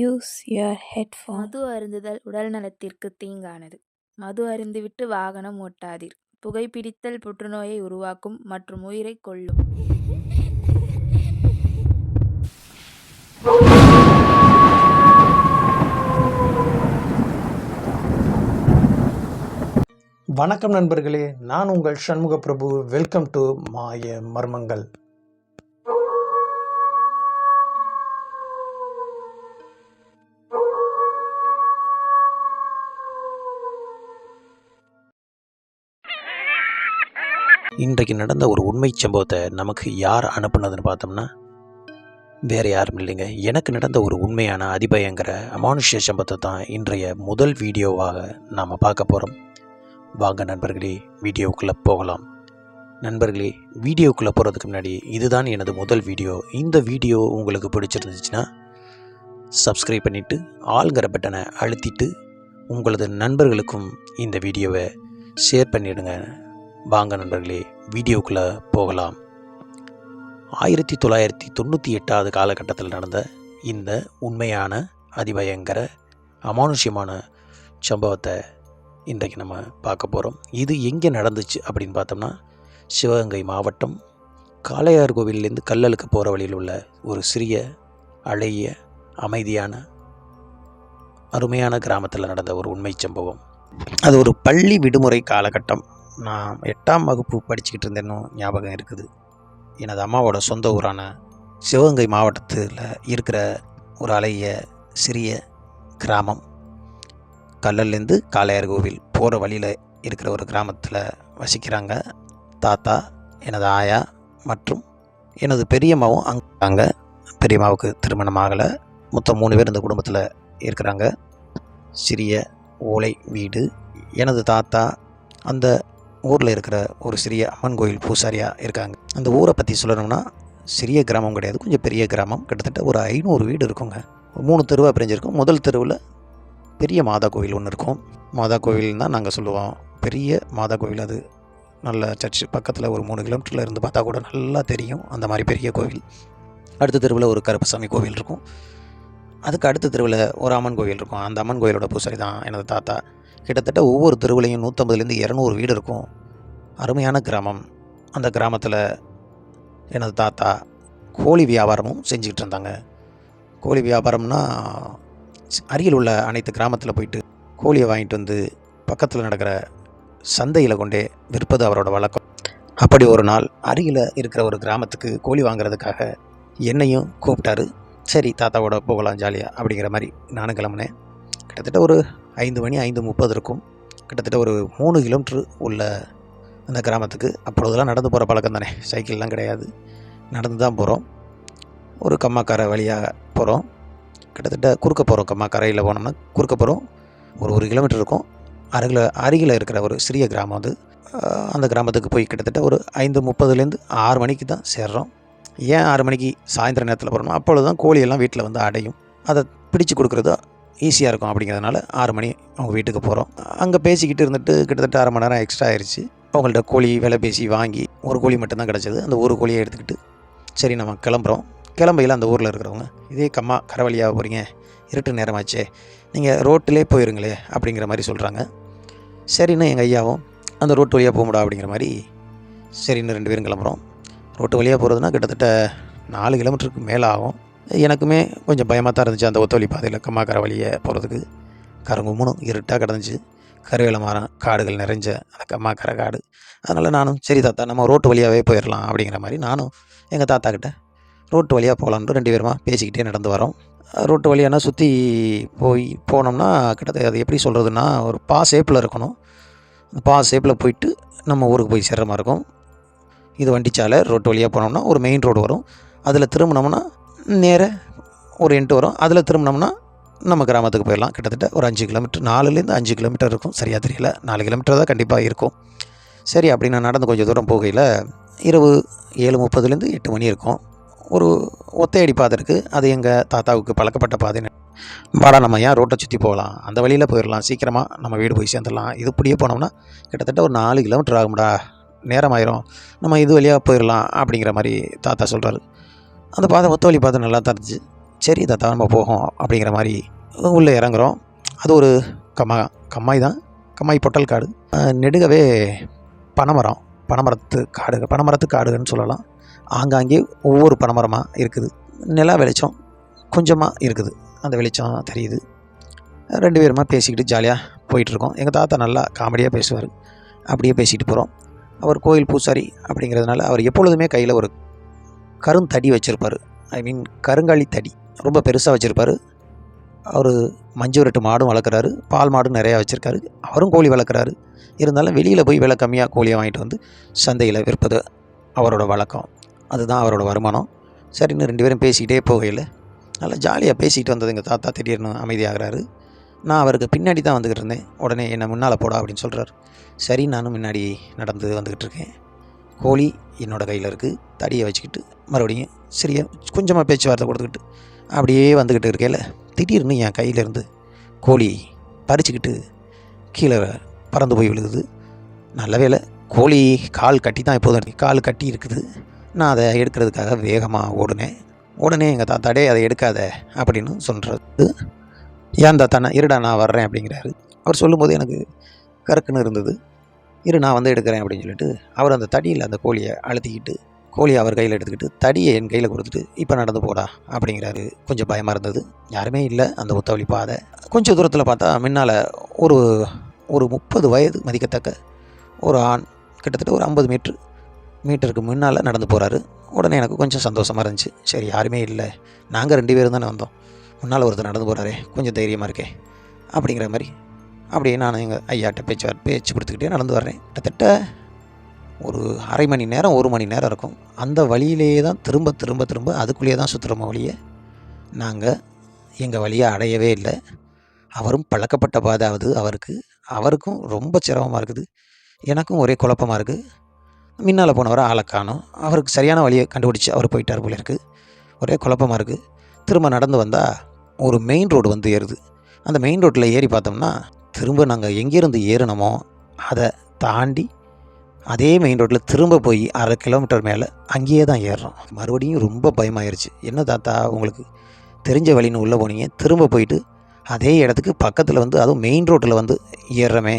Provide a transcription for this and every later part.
Use your headphone மது அருந்துதல் உடல் நலத்திற்கு தீங்கானது. மது அருந்திவிட்டு வாகனம் ஓட்டாதீர். புகைப்பிடித்தல் புற்றுநோயை உருவாக்கும் மற்றும் உயிரை கொல்லும். வணக்கம் நண்பர்களே. நான் உங்கள் சண்முக பிரபு வெல்கம் டு மாய மர்மங்கள். இன்றைக்கு நடந்த ஒரு உண்மை சம்பவத்தை நமக்கு யார் அனுப்புனதுன்னு பார்த்தோம்னா வேறு யாரும் இல்லைங்க. எனக்கு நடந்த ஒரு உண்மையான அதிபயங்கர அமானுஷ்ய சம்பவத்தை தான் இன்றைய முதல் வீடியோவாக நாம் பார்க்க போகிறோம் வாங்க நண்பர்களே வீடியோக்குள்ளே போகலாம். நண்பர்களே வீடியோக்குள்ளே போகிறதுக்கு முன்னாடி இதுதான் எனது முதல் வீடியோ. இந்த வீடியோ உங்களுக்கு பிடிச்சிருந்துச்சுன்னா சப்ஸ்கிரைப் பண்ணிவிட்டு ஆளுங்கிற பட்டனை அழுத்திட்டு உங்களது நண்பர்களுக்கும் இந்த வீடியோவை ஷேர் பண்ணிவிடுங்க வாங்க நண்பர்களே வீடியோக்குள்ளே போகலாம். ஆயிரத்தி தொள்ளாயிரத்தி தொண்ணூற்றி எட்டாவது காலகட்டத்தில் நடந்த இந்த உண்மையான அதிபயங்கர அமானுஷ்யமான சம்பவத்தை இன்றைக்கு நம்ம பார்க்க போகிறோம் இது எங்கே நடந்துச்சு அப்படின்னு பார்த்தோம்னா சிவகங்கை மாவட்டம் காளையார் கோவிலேருந்து கல்லலுக்கு போகிற வழியில் உள்ள ஒரு சிறிய அழகிய அமைதியான அருமையான கிராமத்தில் நடந்த ஒரு உண்மை சம்பவம். அது ஒரு பள்ளி விடுமுறை காலகட்டம். நான் எட்டாம் வகுப்பு படிச்சுக்கிட்டு இருந்தேன்னு ஞாபகம் இருக்குது. எனது அம்மாவோட சொந்த ஊரான சிவகங்கை மாவட்டத்தில் இருக்கிற ஒரு அழகிய சிறிய கிராமம். கல்லல்லேருந்து காளையார் கோவில் போகிற வழியில் இருக்கிற ஒரு கிராமத்தில் வசிக்கிறாங்க தாத்தா எனது ஆயா மற்றும் எனது பெரியம்மாவும் அங் அங்கே பெரியம்மாவுக்கு திருமணம் ஆகலை. மொத்தம் மூணு பேர் இந்த குடும்பத்தில் இருக்கிறாங்க. சிறிய ஓலை வீடு. எனது தாத்தா அந்த ஊரில் இருக்கிற ஒரு சிறிய அம்மன் கோயில் பூசாரியாக இருக்காங்க. அந்த ஊரை பற்றி சொல்லணும்னா சிறிய கிராமம் கிடையாது. கொஞ்சம் பெரிய கிராமம். கிட்டத்தட்ட ஒரு ஐநூறு வீடு இருக்குங்க. ஒரு மூணு தெருவாக பிரிஞ்சிருக்கும். முதல் தெருவில் பெரிய மாதா கோவில் ஒன்று இருக்கும். மாதா கோவில் தான் நாங்கள் சொல்லுவோம். பெரிய மாதா கோவில் அது நல்ல சர்ச் பக்கத்தில் ஒரு மூணு கிலோமீட்டரில் இருந்து பார்த்தா கூட நல்லா தெரியும். அந்த மாதிரி பெரிய கோவில். அடுத்த தெருவில் ஒரு கருப்பசாமி கோவில் இருக்கும். அதுக்கு அடுத்த தெருவில் ஒரு அம்மன் கோவில் இருக்கும். அந்த அம்மன் கோயிலோட பூசாரி தான் எனது தாத்தா. கிட்டத்தட்ட ஒவ்வொரு தெருவிலையும் நூற்றம்பதுலேருந்து இரநூறு வீடு இருக்கும். அருமையான கிராமம். அந்த கிராமத்தில் எனது தாத்தா கோழி வியாபாரமும் செஞ்சுக்கிட்டு இருந்தாங்க. கோழி வியாபாரம்னா அருகில் உள்ள அனைத்து கிராமத்தில் போயிட்டு கோழியை வாங்கிட்டு வந்து பக்கத்தில் நடக்கிற சந்தையில் கொண்டே விற்பது அவரோட வழக்கம். அப்படி ஒரு நாள் அருகில் இருக்கிற ஒரு கிராமத்துக்கு கோழி வாங்குறதுக்காக என்னையும் கூப்பிட்டாரு. சரி தாத்தாவோட போகலாம் ஜாலியாக அப்படிங்கிற மாதிரி நானும் கிளம்புனேன். கிட்டத்தட்ட ஒரு ஐந்து மணி ஐந்து முப்பது இருக்கும். கிட்டத்தட்ட ஒரு மூணு கிலோமீட்ரு உள்ள அந்த கிராமத்துக்கு. அப்பொழுதெல்லாம் நடந்து போகிற பழக்கம் தானே. சைக்கிள்லாம் கிடையாது. நடந்து தான் போகிறோம் ஒரு கம்மாக்கரை வழியாக போகிறோம் கிட்டத்தட்ட குறுக்க போகிறோம் கம்மாக்கரையில் போனோம்னா குறுக்க போகிறோம் ஒரு ஒரு கிலோமீட்டர் இருக்கும். அருகில் அருகில் இருக்கிற ஒரு சிறிய கிராமம் அது. அந்த கிராமத்துக்கு போய் கிட்டத்தட்ட ஒரு ஐந்து முப்பதுலேருந்து ஆறு மணிக்கு தான் சேர்றோம். ஏன் ஆறு மணிக்கு சாயந்தர நேரத்தில் போகிறோம்னா அப்பொழுது தான் கோழியெல்லாம் வீட்டில் வந்து அடையும். அதை பிடிச்சு கொடுக்குறது ஈஸியாக இருக்கும் அப்படிங்கிறதுனால ஆறு மணி அவங்க வீட்டுக்கு போகிறோம் அங்கே பேசிக்கிட்டு இருந்துட்டு கிட்டத்தட்ட அரை மணி நேரம் எக்ஸ்ட்ரா ஆயிடுச்சு அவங்கள்ட்ட கோழி விலை பேசி வாங்கி ஒரு கோழி மட்டும்தான் கிடச்சிது. அந்த ஒரு கோழியை எடுத்துக்கிட்டு சரி நம்ம கிளம்புறோம். கிளம்பையில் அந்த ஊரில் இருக்கிறவங்க இதே கம்மா கரவழியாக போகிறீங்க இருட்டு நேரமாச்சே. நீங்கள் ரோட்டிலே போயிருங்களே அப்படிங்கிற மாதிரி சொல்கிறாங்க சரின்னு எங்கள் ஐயாவும் அந்த ரோட்டு வழியாக போக முடியும் அப்படிங்கிற மாதிரி சரின்னு ரெண்டு பேரும் கிளம்புறோம். ரோட்டு வழியாக போகிறதுனா கிட்டத்தட்ட நாலு கிலோமீட்டருக்கு மேலே ஆகும். எனக்குமே கொஞ்சம் பயமாக தான் இருந்துச்சு அந்த ஒத்தொலி பாதையில் கம்மாக்கரை வழியை போகிறதுக்கு கருங்கும்முனும் இருட்டாக கிடந்துச்சு. கருவேல மரம் காடுகள் நிறைஞ்ச அந்த கம்மாக்கரை காடு. அதனால் நானும் சரி தாத்தா நம்ம ரோட்டு வழியாகவே போயிடலாம் அப்படிங்கிற மாதிரி நானும் எங்கள் தாத்தா கிட்ட ரோட்டு வழியாக போகலான்ட்டு ரெண்டு பேருமா பேசிக்கிட்டே நடந்து வரோம். ரோட்டு வழியானா சுற்றி போய் போனோம்னா கிட்டத்தட்ட அது எப்படி சொல்கிறதுன்னா ஒரு பா ஷேப்பில் இருக்கணும். பா ஷேப்பில் போயிட்டு நம்ம ஊருக்கு போய் சேர்ற மாதிரி இருக்கும். இது வண்டிச்சாலை ரோட்டு வழியாக போனோம்னா ஒரு மெயின் ரோடு வரும். அதில் திரும்பினோம்னா நேர ஒரு எண்டு வரும். அதில் திரும்பினோம்னா நம்ம கிராமத்துக்கு போயிடலாம். கிட்டத்தட்ட ஒரு அஞ்சு கிலோமீட்டர் நாலுலேருந்து அஞ்சு கிலோமீட்டர் இருக்கும். சரியாக தெரியல. நாலு கிலோமீட்டர் தான் கண்டிப்பாக இருக்கும். சரி அப்படி நான் நடந்து கொஞ்சம் தூரம் போகையில் இரவு ஏழு முப்பதுலேருந்து எட்டு மணி இருக்கும். ஒரு ஒத்தையடி பாதை இருக்குது அது எங்கள் தாத்தாவுக்கு பழக்கப்பட்ட பாதை. வாடா நம்ம ஏன் ரோட்டை சுற்றி போகலாம்? அந்த வழியில் போயிடலாம். சீக்கிரமாக நம்ம வீடு போய் சேர்ந்துடலாம். இது இப்படியே போனோம்னா கிட்டத்தட்ட ஒரு நாலு கிலோமீட்டர் ஆகும்டா. நேரம் ஆயிரும். நம்ம இது வழியாக போயிடலாம் அப்படிங்கிற மாதிரி தாத்தா சொல்கிறாரு அந்த பாதை ஒத்த வழி பாதை நல்லா தான் இருந்துச்சு. சரி தாத்தா நம்ம போகும் அப்படிங்கிற மாதிரி உள்ளே இறங்குறோம். அது ஒரு கம்மா கம்மாய் தான். கம்மாய் பொட்டல் காடு. நெடுகவே பனைமரம் பனைமரத்து காடுகள் பனைமரத்து காடுகள்னு சொல்லலாம். ஆங்காங்கே ஒவ்வொரு பனைமரமாக இருக்குது. நிலா வெளிச்சம் கொஞ்சமாக இருக்குது. அந்த வெளிச்சம் தெரியுது. ரெண்டு பேருமா பேசிக்கிட்டு ஜாலியாக போயிட்டுருக்கோம். எங்கள் தாத்தா நல்லா காமெடியாக பேசுவார். அப்படியே பேசிக்கிட்டு போகிறோம் அவர் கோயில் பூசாரி அப்படிங்கிறதுனால அவர் எப்பொழுதுமே கையில் ஒரு கருந்தடி வச்சுருப்பார். ஐ மீன் கருங்காலி தடி. ரொம்ப பெருசாக வச்சுருப்பார். அவர் மஞ்சு விரட்டு மாடும் வளர்க்குறாரு. பால் மாடும் நிறையா வச்சுருக்காரு. அவரும் கோழி வளர்க்குறாரு. இருந்தாலும் வெளியில் போய் விலை கம்மியாக கோழியை வாங்கிட்டு வந்து சந்தையில் விற்பது அவரோட வழக்கம். அதுதான் அவரோட வருமானம். சரின்னு ரெண்டு பேரும் பேசிக்கிட்டே போகையில் நல்லா ஜாலியாக பேசிக்கிட்டு வந்தது எங்கள் தாத்தா திடீர்னு அமைதியாகிறாரு. நான் அவருக்கு பின்னாடி தான் வந்துக்கிட்டு இருந்தேன். உடனே என்னை முன்னால் போடா அப்படின்னு சொல்கிறாரு சரி நானும் முன்னாடி நடந்து வந்துக்கிட்டு இருக்கேன். கோழி என்னோடய கையில் இருக்குது தடியை வச்சுக்கிட்டு மறுபடியும் சிறிய கொஞ்சமாக பேச்சுவார்த்தை கொடுத்துக்கிட்டு அப்படியே வந்துக்கிட்டு இருக்கையில் திடீர்னு என் கையிலேருந்து கோழி பறிச்சுக்கிட்டு கீழே பறந்து போய் விழுகுது. நல்ல வேலை கோழி கால் கட்டி தான் இப்போதும் இருக்கு. கால் கட்டி இருக்குது. நான் அதை எடுக்கிறதுக்காக வேகமாக ஓடுனேன். உடனே எங்கள் தாத்தாடே அதை எடுக்காத அப்படின்னு சொல்கிறது ஏன் தாத்தாண்ணா இருடா நான் வர்றேன் அப்படிங்கிறாரு. அவர் சொல்லும்போது எனக்கு கறக்குன்னு இருந்தது. இரு நான் வந்து எடுக்கிறேன் அப்படின்னு சொல்லிட்டு அவர் அந்த தடியில் அந்த கோழியை அழுத்திக்கிட்டு கோழியை அவர் கையில் எடுத்துக்கிட்டு தடியை என் கையில் கொடுத்துட்டு இப்போ நடந்து போடா அப்படிங்கிறாரு. கொஞ்சம் பயமாக இருந்தது. யாருமே இல்லை அந்த ஒத்தவழி பாதை. கொஞ்சம் தூரத்தில் பார்த்தா முன்னால் ஒரு ஒரு முப்பது வயது மதிக்கத்தக்க ஒரு ஆண் கிட்டத்தட்ட ஒரு ஐம்பது மீட்ரு மீட்டருக்கு முன்னால் நடந்து போகிறாரு உடனே எனக்கு கொஞ்சம் சந்தோஷமாக இருந்துச்சு. சரி யாருமே இல்லை. நாங்கள் ரெண்டு பேரும் தானே வந்தோம். முன்னால் ஒருத்தர் நடந்து போகிறாரே கொஞ்சம் தைரியமாக இருக்கே அப்படிங்கிற மாதிரி அப்படியே நான் எங்கள் ஐயாட்ட பேச்சு பேச்சு கொடுத்துக்கிட்டே நடந்து வர்றேன். கிட்டத்தட்ட ஒரு அரை மணி நேரம் ஒரு மணி நேரம் இருக்கும். அந்த வழியிலேயே தான் திரும்ப திரும்ப திரும்ப அதுக்குள்ளேயே தான் சுற்றுறோமோ வழியை நாங்கள் எங்கள் வழியை அடையவே இல்லை. அவரும் பழக்கப்பட்ட பாதாவது அவருக்கு அவருக்கும் ரொம்ப சிரமமாக இருக்குது. எனக்கும் ஒரே குழப்பமாக இருக்குது முன்னால் போனவரை ஆளை காணும். அவருக்கு சரியான வழியை கண்டுபிடிச்சி அவர் போயிட்டார் போல இருக்குது ஒரே குழப்பமாக இருக்குது திரும்ப நடந்து வந்தால் ஒரு மெயின் ரோடு வந்து ஏறுது. அந்த மெயின் ரோட்டில் ஏறி பார்த்தோம்னா திரும்ப நாங்கள் எங்கேருந்து ஏறினோமோ அதை தாண்டி அதே மெயின் ரோட்டில் திரும்ப போய் அரை கிலோமீட்டர் மேலே அங்கேயே தான் ஏறுறோம். மறுபடியும் ரொம்ப பயமாயிருச்சு. என்ன தாத்தா உங்களுக்கு தெரிஞ்ச வழின்னு உள்ளே போனீங்க திரும்ப போயிட்டு அதே இடத்துக்கு பக்கத்தில் வந்து அதுவும் மெயின் ரோட்டில் வந்து ஏறுறமே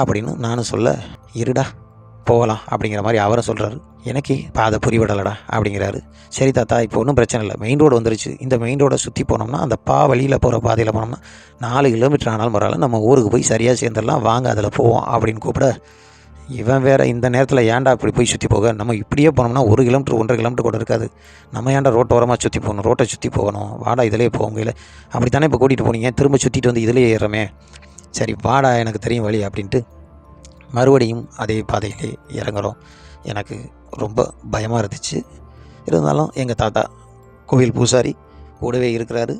அப்படின்னு நானும் சொல்ல இருடா. போகலாம் அப்படிங்கிற மாதிரி அவரை சொல்கிறாரு எனக்கு இப்போ அதை புரிவிடலடா அப்படிங்கிறாரு. சரி தாத்தா இப்போ ஒன்றும் பிரச்சனை இல்லை. மெயின் ரோடு வந்துருச்சு. இந்த மெயின் ரோடை சுற்றி போனோம்னா அந்த பா வழியில் போகிற பாதையில் போனோம்னா நாலு கிலோமீட்டர் ஆனாலும் பரவாயில்ல. நம்ம ஊருக்கு போய் சரியாக சேர்ந்துடலாம். வாங்க அதில் போவோம் அப்படின்னு கூப்பிட இவன் வேறு இந்த நேரத்தில் ஏன்டா இப்படி போய் சுற்றி போக? நம்ம இப்படியே போனோம்னா ஒரு கிலோமீட்டர் ஒன்றரை கிலோமீட்டர் கூட இருக்காது. நம்ம ஏன்டா ரோட்டோரமாக சுற்றி போகணும்? ரோட்டை சுற்றி போகணும். வாடா இதிலே போக இல்லை அப்படி தானே இப்போ கூட்டிகிட்டு போனீங்க? திரும்ப சுற்றிட்டு வந்து இதிலே ஏறுறமே. சரி வாடா எனக்கு தெரியும் வழி அப்படின்ட்டு மறுபடியும் அதே பாதையிலே இறங்குறோம். எனக்கு ரொம்ப பயமாக இருந்துச்சு. இருந்தாலும் எங்கள் தாத்தா கோவில் பூசாரி கூடவே இருக்கிறாரு.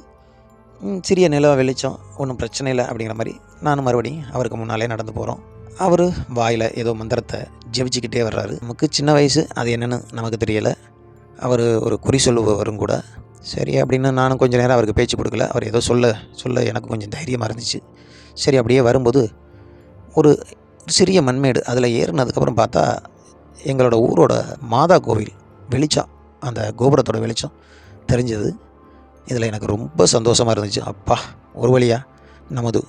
சிறிய நிலவ வெளிச்சம் ஒன்றும் பிரச்சனை இல்லை அப்படிங்கிற மாதிரி நானும் மறுபடியும் அவருக்கு முன்னாலே நடந்து போகிறோம் அவர் வாயில் ஏதோ மந்திரத்தை ஜெபிச்சுக்கிட்டே வர்றாரு. நமக்கு சின்ன வயசு அது என்னென்னு நமக்கு தெரியலை. அவர் ஒரு குறி சொல்லுபவரும் கூட. சரி அப்படின்னு நானும் கொஞ்சம் நேரம் அவருக்கு பேச்சு கொடுக்கல. அவர் ஏதோ சொல்ல சொல்ல எனக்கு கொஞ்சம் தைரியமாக இருந்துச்சு. சரி அப்படியே வரும்போது ஒரு சிறிய மண்மேடு அதில் ஏறினதுக்கப்புறம் பார்த்தா எங்களோட ஊரோட மாதா கோவில் வெளிச்சம் அந்த கோபுரத்தோட வெளிச்சம் தெரிஞ்சது. இதில் எனக்கு ரொம்ப சந்தோஷமாக இருந்துச்சு. அப்பா ஒரு வழியாக நமது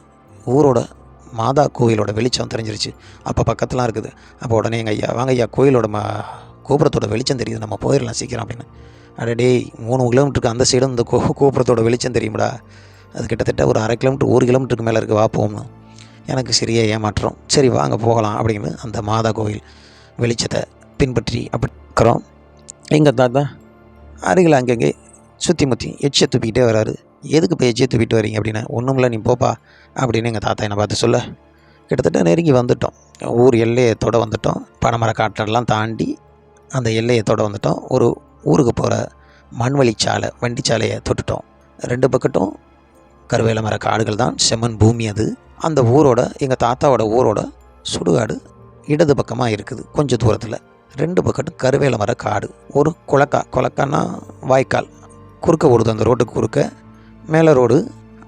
ஊரோட மாதா கோவிலோட வெளிச்சம் தெரிஞ்சிருச்சு. அப்போ பக்கத்துலாம் இருக்குது. அப்போ உடனே எங்கள் ஐயா வாங்க ஐயா கோயிலோட மா கோபுரத்தோட வெளிச்சம் தெரியுது. நம்ம போயிடலாம் சீக்கிரம் அப்படின்னு. அட டேய் மூணு கிலோமீட்டருக்கு அந்த சைடும் இந்த கோ கோபுரத்தோட வெளிச்சம் தெரியும்டா. அது கிட்டத்தட்ட ஒரு அரை கிலோமீட்டர் ஒரு கிலோமீட்டருக்கு மேலே இருக்குது வா போகணும் எனக்கு சிறிய ஏமாற்றம். சரி வாங்க போகலாம் அப்படின்னு அந்த மாதா கோவில் வெளிச்சத்தை பின்பற்றி அப்படி இருக்கிறோம். எங்கள் தாத்தா? அருகில் அங்கங்கே சுற்றி முற்றி எச்சியை துப்பிக்கிட்டே வராரு. எதுக்கு இப்போ எச்சியை துப்பிட்டு வரீங்க? அப்படின்னு. ஒன்றும் இல்லை நீ போப்பா. அப்படின்னு எங்கள் தாத்தா என்னை பார்த்து சொல்ல. கிட்டத்தட்ட நெருங்கி வந்துட்டோம். ஊர் எல்லையை தொட வந்துட்டோம். பனைமர காட்டெல்லாம் தாண்டி அந்த எல்லையை தொட வந்துட்டோம். ஒரு ஊருக்கு போகிற மண்வழி சாலை வண்டி சாலையை தொட்டுட்டோம். ரெண்டு பக்கட்டும் கருவேல மர காடுகள் தான். செம்மண் பூமி அது. அந்த ஊரோட எங்கள் தாத்தாவோட ஊரோட சுடுகாடு இடது பக்கமாக இருக்குது. கொஞ்சம் தூரத்தில் ரெண்டு பக்கட்டும் கருவேல மர காடு. ஒரு குளக்கா குளக்கான்னா வாய்க்கால். குறுக்க ஓடுது அந்த ரோட்டுக்கு குறுக்க. மேலே ரோடு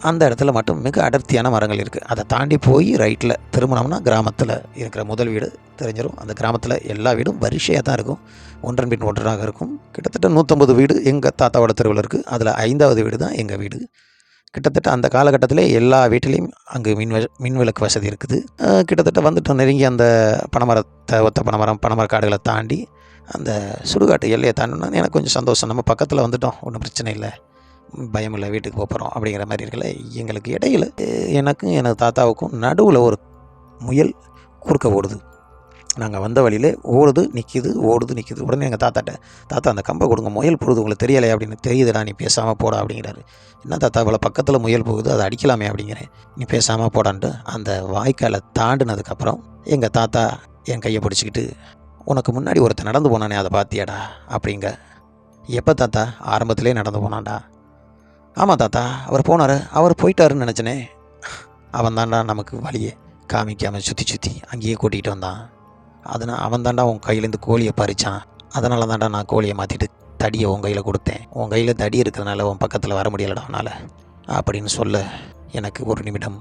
அந்த இடத்துல மட்டும் மிக அடர்த்தியான மரங்கள் இருக்குது அதை தாண்டி போய் ரைட்டில் திரும்பினோம்னா கிராமத்தில் இருக்கிற முதல் வீடு தெரிஞ்சிடும் அந்த கிராமத்தில் எல்லா வீடும் வரிசையாக தான் இருக்கும். ஒன்றன் பின் ஒன்றாக இருக்கும். கிட்டத்தட்ட நூற்றம்பது வீடு எங்கள் தாத்தாவோட தெருவில் இருக்குது அதில் ஐந்தாவது வீடு தான் எங்கள் வீடு. கிட்டத்தட்ட அந்த காலகட்டத்திலே எல்லா வீட்டிலையும் அங்கே மின் மின்விளக்கு வசதி இருக்குது. கிட்டத்தட்ட வந்துட்டோம் நெருங்கி அந்த பனைமரத்தை ஒத்த பனைமரம் பனைமரக்காடுகளை தாண்டி அந்த சுடுகாட்டு எல்லையை தாண்டினா எனக்கு கொஞ்சம் சந்தோஷம். நம்ம பக்கத்தில் வந்துட்டோம். ஒன்றும் பிரச்சனை இல்லை. பயம் இல்லை. வீட்டுக்கு போகிறோம் அப்படிங்கிற மாதிரி இருக்கல எங்களுக்கு இடையில் எனக்கும் எனது தாத்தாவுக்கும் நடுவில் ஒரு முயல் குறுக்க ஓடுது. நாங்கள் வந்த வழியிலே ஓடுது நிற்கிது ஓடுது நிற்கிது உடனே எங்கள் தாத்தாட்ட தாத்தா அந்த கம்பை கொடுங்க முயல் போடுது உங்களுக்கு தெரியலையா? அப்படின்னு தெரியுதுடா நீ பேசாமல் போடா அப்படிங்கிறாரு. என்ன தாத்தா இவ்வளோ பக்கத்தில் முயல் போகுது அதை அடிக்கலாமே அப்படிங்கிறேன். நீ பேசாமல் போடான்ட்டு அந்த வாய்க்காலை தாண்டினதுக்கப்புறம் எங்கள் தாத்தா என் கையை பிடிச்சிக்கிட்டு உனக்கு முன்னாடி ஒருத்தன் நடந்து போனானே அதை பார்த்தியாடா அப்படிங்க. எப்போ தாத்தா? ஆரம்பத்திலே நடந்து போனான்டா. ஆமாம் தாத்தா அவர் போனார் அவர் போயிட்டாருன்னு நினச்சினே. அவன் தான்டா நமக்கு வழியே. காமிக்காமல் சுற்றி சுற்றி அங்கேயே கூட்டிகிட்டு வந்தான். அதனால் அவன் தாண்டா உன் கையிலேருந்து கோழியை பறிச்சான். அதனால தாண்டா நான் கோழியை மாற்றிட்டு தடியை உன் கையில் கொடுத்தேன். உன் கையில் தடி இருக்கிறதுனால உன் பக்கத்தில் வர முடியலடா அவனால் அப்படின்னு சொல்ல எனக்கு ஒரு நிமிடம்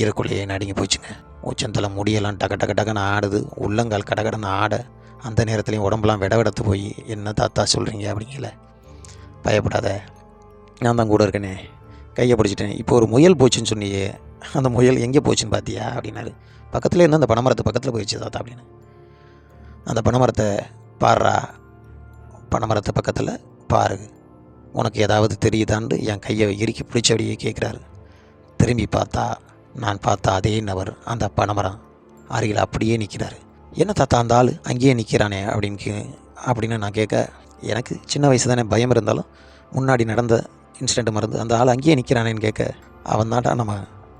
ஈரக்குள்ளையே நடுங்கி போச்சுங்க. உச்சந்தலை முடியெல்லாம் டக டக டகன்னு ஆடுது. உள்ளங்கால் கடகடன்னு ஆட அந்த நேரத்துலையும் உடம்புலாம் விட விடத்து போய் என்ன தாத்தா சொல்கிறீங்க அப்படிங்கல பயப்படாத. நான் தான் கூட இருக்கேனே. கையை பிடிச்சிட்டேன். இப்போ ஒரு முயல் போச்சுன்னு சொன்னியே. அந்த முயல் எங்கே போச்சுன்னு பார்த்தியா அப்படின்னாரு. பக்கத்துலேயே இருந்து அந்த பனைமரத்து பக்கத்தில் போயிடுச்சு தாத்தா அப்படின்னு. அந்த பனைமரத்தை பாடுறா. பனைமரத்து பக்கத்தில் பாரு உனக்கு ஏதாவது தெரியுதான்னு என் கையை இறுக்கி பிடிச்சபடியே கேட்குறாரு திரும்பி பார்த்தா நான் பார்த்த அதே நபர் அந்த பனைமரம் அருகில் அப்படியே நிற்கிறாரு என்ன தாத்தா அந்த ஆள் அங்கேயே நிற்கிறானே அப்படின்னு கே- அப்படின்னு நான் கேட்க எனக்கு சின்ன வயசு தானே பயம் இருந்தாலும் முன்னாடி நடந்த இன்சிடெண்ட் மறந்து அந்த ஆள் அங்கேயே நிற்கிறானேன்னு கேட்க அவன் தான்டா நம்ம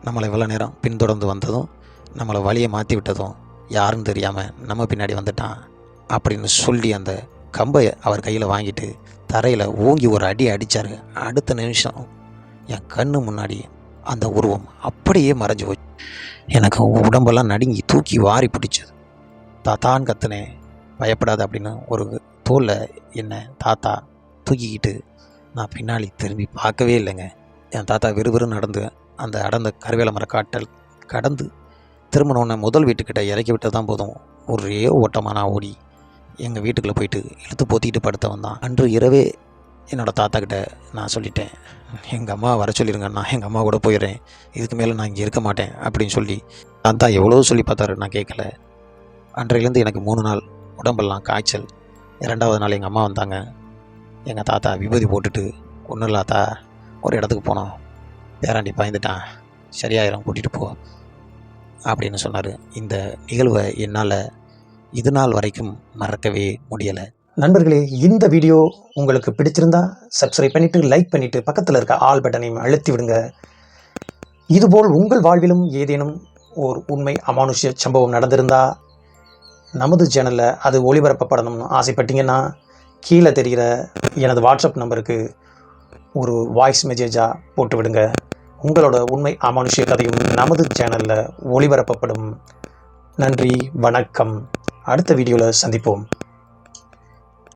நம்மளை இவ்வளோ நேரம் பின்தொடர்ந்து வந்ததும் நம்மளை வழியை மாற்றி விட்டதும் யாருன்னு தெரியாமல் நம்ம பின்னாடி வந்துட்டான் அப்படின்னு சொல்லி அந்த கம்பை அவர் கையில் வாங்கிட்டு தரையில் ஓங்கி ஒரு அடி அடித்தார் அடுத்த நிமிஷம் என் கண்ணு முன்னாடி அந்த உருவம் அப்படியே மறைஞ்சு போச்சு. எனக்கு உடம்பெல்லாம் நடுங்கி தூக்கி வாரி பிடிச்சது. தாத்தான்னு கத்துனேன் பயப்படாத அப்படின்னு ஒரு தோலை என்ன தாத்தா தூக்கிக்கிட்டு நான் பின்னாடி திரும்பி பார்க்கவே இல்லைங்க. என் தாத்தா விறுவிறு நடந்து அந்த அடர்ந்த கருவேல மர கடந்து திரும்பினோடனே முதல் வீட்டுக்கிட்ட இறக்கி விட்டு தான் போதும். ஒரே ஓட்டமாக நான் ஓடி எங்கள் வீட்டுக்குள்ளே போயிட்டு இழுத்து போத்திட்டு படுத்தவன் தான். அன்று இரவே என்னோடய தாத்தா கிட்ட நான் சொல்லிட்டேன் எங்கள் அம்மா வர சொல்லிடுங்க நான் எங்கள் அம்மா கூட போயிடுறேன். இதுக்கு மேலே நான் இங்கே இருக்க மாட்டேன் அப்படின்னு சொல்லி தாத்தா எவ்வளோ சொல்லி பார்த்தாரு நான் கேட்கல. அன்றையிலேருந்து எனக்கு மூணு நாள் உடம்பெல்லாம் காய்ச்சல். இரண்டாவது நாள் எங்கள் அம்மா வந்தாங்க. எங்கள் தாத்தா விபூதி போட்டுட்டு ஒன்றும் இல்லாத்தா ஒரு இடத்துக்கு போனோம். பேராண்டி பயந்துட்டான். சரியாயிரும் கூட்டிகிட்டு போ. அப்படின்னு சொன்னார். இந்த நிகழ்வை என்னால் இது நாள் வரைக்கும் மறக்கவே முடியலை. நண்பர்களே இந்த வீடியோ உங்களுக்கு பிடிச்சிருந்தா சப்ஸ்கிரைப் பண்ணிவிட்டு லைக் பண்ணிவிட்டு பக்கத்தில் இருக்க ஆல் பட்டனையும் அழுத்தி விடுங்க. இதுபோல் உங்கள் வாழ்விலும் ஏதேனும் ஓர் உண்மை அமானுஷ்ய சம்பவம் நடந்திருந்தா நமது சேனலில் அது ஒளிபரப்பப்படணும்னு ஆசைப்பட்டீங்கன்னா கீழே தெரிகிற எனது வாட்ஸ்அப் நம்பருக்கு ஒரு வாய்ஸ் மெசேஜாக போட்டு விடுங்க உங்களோட உண்மை அமானுஷ்ய கதையும் நமது சேனலில் ஒளிபரப்பப்படும். நன்றி வணக்கம். அடுத்த வீடியோவில் சந்திப்போம்.